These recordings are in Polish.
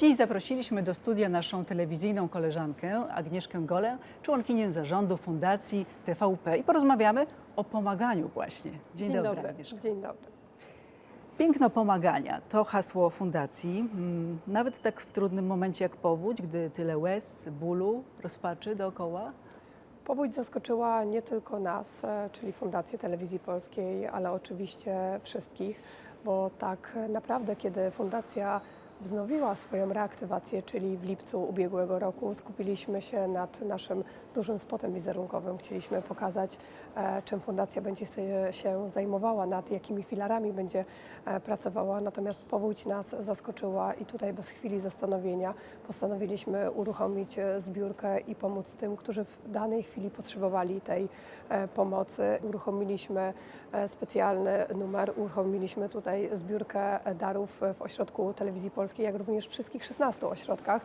Dziś zaprosiliśmy do studia naszą telewizyjną koleżankę Agnieszkę Golę, członkinię zarządu Fundacji TVP i porozmawiamy o pomaganiu właśnie. Dzień, dobry, Agnieszka. Dzień dobry. Piękno pomagania to hasło fundacji. Mm, Nawet tak w trudnym momencie jak powódź, gdy tyle łez, bólu, rozpaczy dookoła. Powódź zaskoczyła nie tylko nas, e, czyli Fundację Telewizji Polskiej, ale oczywiście wszystkich, bo tak naprawdę, kiedy Fundacja wznowiła swoją reaktywację, czyli w lipcu ubiegłego roku, skupiliśmy się nad naszym dużym spotem wizerunkowym. Chcieliśmy pokazać, e, czym Fundacja będzie się zajmowała, nad jakimi filarami będzie e, pracowała. Natomiast powódź nas zaskoczyła i tutaj bez chwili zastanowienia postanowiliśmy uruchomić e, zbiórkę i pomóc tym, którzy w danej chwili potrzebowali tej pomocy. Uruchomiliśmy specjalny numer, uruchomiliśmy tutaj zbiórkę darów w ośrodku telewizji polskiej, jak również wszystkich 16 ośrodkach.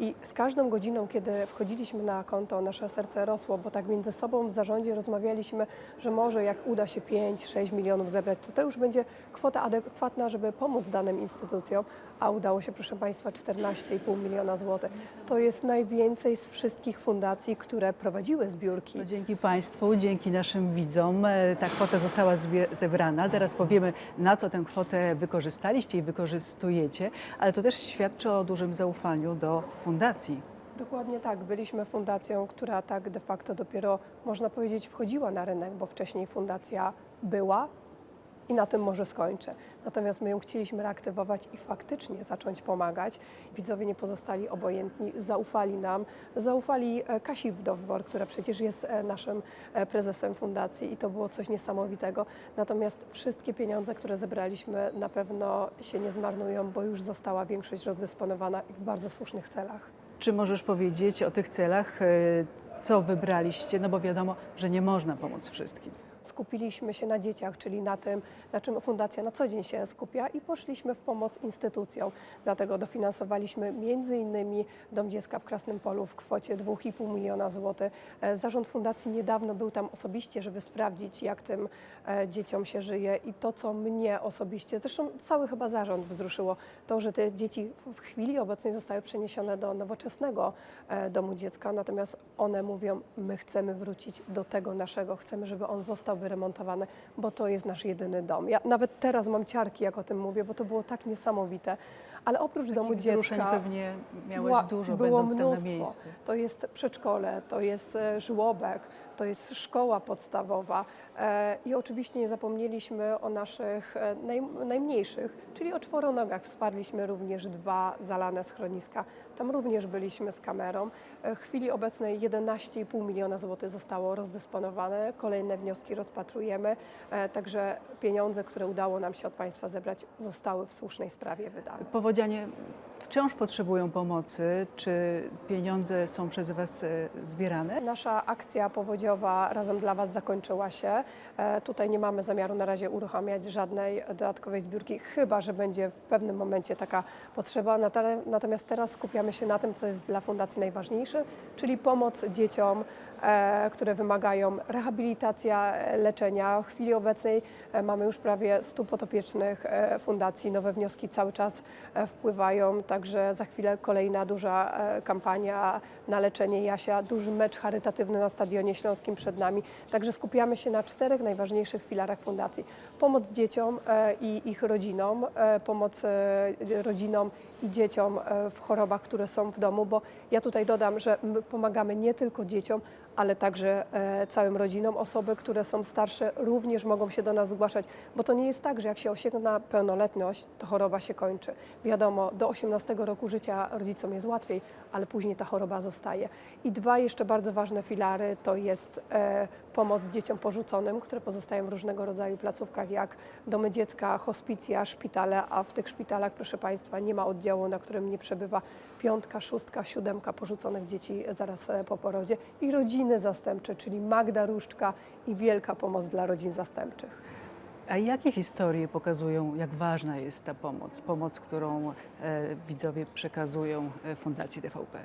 I z każdą godziną, kiedy wchodziliśmy na konto, nasze serce rosło, bo tak między sobą w zarządzie rozmawialiśmy, że może jak uda się 5-6 milionów zebrać, to to już będzie kwota adekwatna, żeby pomóc danym instytucjom, a udało się, proszę Państwa, 14,5 miliona złotych. To jest najwięcej z wszystkich fundacji, które prowadziły zbiórki. To dzięki Państwu, dzięki naszym widzom e, ta kwota została zebrana. Zaraz powiemy, na co tę kwotę wykorzystaliście i wykorzystujecie, ale to też świadczy o dużym zaufaniu do fundacji. Dokładnie tak. Byliśmy fundacją, która tak de facto dopiero, można powiedzieć, wchodziła na rynek, bo wcześniej fundacja była i na tym może skończę. Natomiast my ją chcieliśmy reaktywować i faktycznie zacząć pomagać. Widzowie nie pozostali obojętni, zaufali nam, zaufali e, Kasi Wdowbor, która przecież jest e, naszym e, prezesem fundacji i to było coś niesamowitego. Natomiast wszystkie pieniądze, które zebraliśmy na pewno się nie zmarnują, bo już została większość rozdysponowana w bardzo słusznych celach. Czy możesz powiedzieć o tych celach, co wybraliście? No bo wiadomo, że nie można pomóc wszystkim. Skupiliśmy się na dzieciach, czyli na tym, na czym fundacja na co dzień się skupia i poszliśmy w pomoc instytucjom. Dlatego dofinansowaliśmy innymi Dom Dziecka w Krasnym Polu w kwocie 2,5 miliona złotych. E, Zarząd fundacji niedawno był tam osobiście, żeby sprawdzić, jak tym e, dzieciom się żyje i to, co mnie osobiście, zresztą cały chyba zarząd wzruszyło, to, że te dzieci w chwili obecnej zostały przeniesione do nowoczesnego e, domu dziecka, natomiast one mówią, my chcemy wrócić do tego naszego, chcemy, żeby on został wyremontowany, bo to jest nasz jedyny dom. Ja nawet teraz mam ciarki, jak o tym mówię, bo to było tak niesamowite. Ale oprócz domu Takich wzruszeń dziecka pewnie miałeś była- dużo, było mnóstwo. To jest przedszkole, to jest e, żłobek, to jest szkoła podstawowa e, i oczywiście nie zapomnieliśmy o naszych e, naj, najmniejszych, czyli o czworonogach. Wsparliśmy również dwa zalane schroniska. Tam również byliśmy z kamerą. W chwili obecnej 11,5 miliona złotych zostało rozdysponowane. Kolejne wnioski rozpatrujemy, e, także pieniądze, które udało nam się od Państwa zebrać, zostały w słusznej sprawie wydane. Powodzianie wciąż potrzebują pomocy. Czy pieniądze są przez Was e, zbierane? Nasza akcja powodziowa Razem dla Was zakończyła się. E, Tutaj nie mamy zamiaru na razie uruchamiać żadnej dodatkowej zbiórki, chyba że będzie w pewnym momencie taka potrzeba. Natomiast teraz skupiamy się na tym, co jest dla Fundacji najważniejsze, czyli pomoc dzieciom, e, które wymagają rehabilitacja, leczenia. W chwili obecnej mamy już prawie 100 podopiecznych e, Fundacji. Nowe wnioski cały czas wpływają, także za chwilę kolejna duża e, kampania na leczenie Jasia, duży mecz charytatywny na Stadionie Śląskim przed nami. Także skupiamy się na czterech najważniejszych filarach Fundacji. Pomoc dzieciom e, i ich rodzinom, e, pomoc rodzinom i dzieciom w chorobach, które są w domu, bo ja tutaj dodam, że my pomagamy nie tylko dzieciom, ale także e, całym rodzinom. Osoby, które są starsze, również mogą się do nas zgłaszać, bo to nie jest tak, że jak się osiągna pełnoletność, to choroba się kończy. Wiadomo, do 18 roku życia rodzicom jest łatwiej, ale później ta choroba zostaje. I dwa jeszcze bardzo ważne filary to jest e, pomoc dzieciom porzuconym, które pozostają w różnego rodzaju placówkach, jak domy dziecka, hospicja, szpitale, a w tych szpitalach, proszę Państwa, nie ma oddziału, na którym nie przebywa piątka, szóstka, siódemka porzuconych dzieci zaraz e, po porodzie i rodziny zastępcze, czyli Magda Różczka i wielka pomoc dla rodzin zastępczych. A jakie historie pokazują, jak ważna jest ta pomoc? Pomoc, którą e, widzowie przekazują e, Fundacji TVP.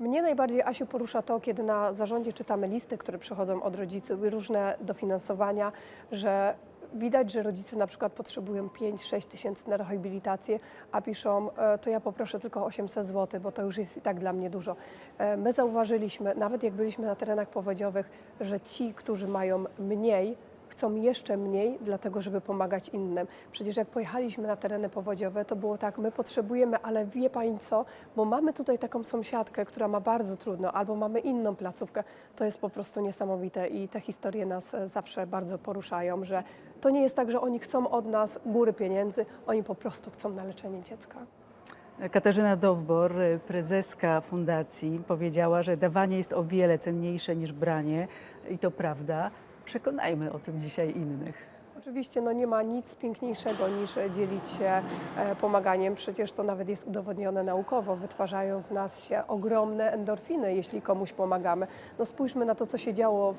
Mnie najbardziej, Asiu, porusza to, kiedy na zarządzie czytamy listy, które przychodzą od rodziców i różne dofinansowania, że widać, że rodzice na przykład potrzebują 5-6 tysięcy na rehabilitację, a piszą, e, to ja poproszę tylko 800 zł, bo to już jest i tak dla mnie dużo. E, My zauważyliśmy, nawet jak byliśmy na terenach powodziowych, że ci, którzy mają mniej, chcą jeszcze mniej, dlatego żeby pomagać innym. Przecież jak pojechaliśmy na tereny powodziowe, to było tak, my potrzebujemy, ale wie Pani co, bo mamy tutaj taką sąsiadkę, która ma bardzo trudno, albo mamy inną placówkę, to jest po prostu niesamowite i te historie nas e, zawsze bardzo poruszają, że to nie jest tak, że oni chcą od nas góry pieniędzy, oni po prostu chcą na leczenie dziecka. Katarzyna Dowbor, prezeska fundacji, powiedziała, że dawanie jest o wiele cenniejsze niż branie i to prawda. Przekonajmy o tym dzisiaj innych. Oczywiście no nie ma nic piękniejszego niż dzielić się e, pomaganiem. Przecież to nawet jest udowodnione naukowo. Wytwarzają w nas się ogromne endorfiny, jeśli komuś pomagamy. No spójrzmy na to, co się działo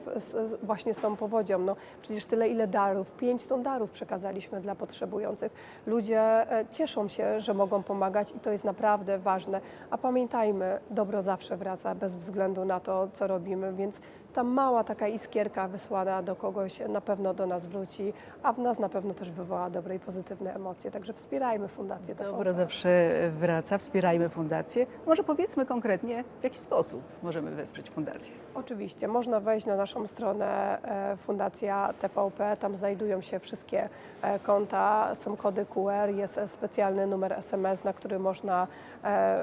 właśnie z tą powodzią. No przecież tyle, ile darów, pięć ton darów przekazaliśmy dla potrzebujących. Ludzie e, cieszą się, że mogą pomagać i to jest naprawdę ważne. A pamiętajmy, dobro zawsze wraca bez względu na to, co robimy, więc ta mała taka iskierka wysłana do kogoś na pewno do nas wróci, a w nas na pewno też wywoła dobre i pozytywne emocje. Także wspierajmy Fundację TVP. Dobro zawsze wraca, wspierajmy fundację. Może powiedzmy konkretnie, w jaki sposób możemy wesprzeć fundację. Oczywiście, można wejść na naszą stronę e, Fundacja TVP, tam znajdują się wszystkie e, konta, są kody QR, jest e, specjalny numer SMS, na który można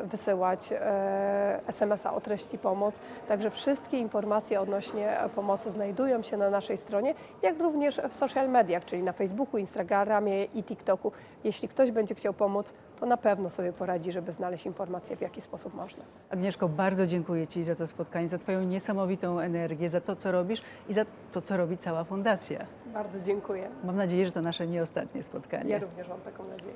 wysyłać SMS-a o treści pomoc. Także wszystkie informacje odnośnie e, pomocy znajdują się na naszej stronie, jak również w social mediach, czyli na Facebooku, Instagramie i TikToku. Jeśli ktoś będzie chciał pomóc, to na pewno sobie poradzi, żeby znaleźć informacje, w jaki sposób można. Agnieszko, bardzo dziękuję Ci za to spotkanie, za Twoją niesamowitą energię, za to, co robisz i za to, co robi cała fundacja. Bardzo dziękuję. Mam nadzieję, że to nasze nie ostatnie spotkanie. Ja również mam taką nadzieję.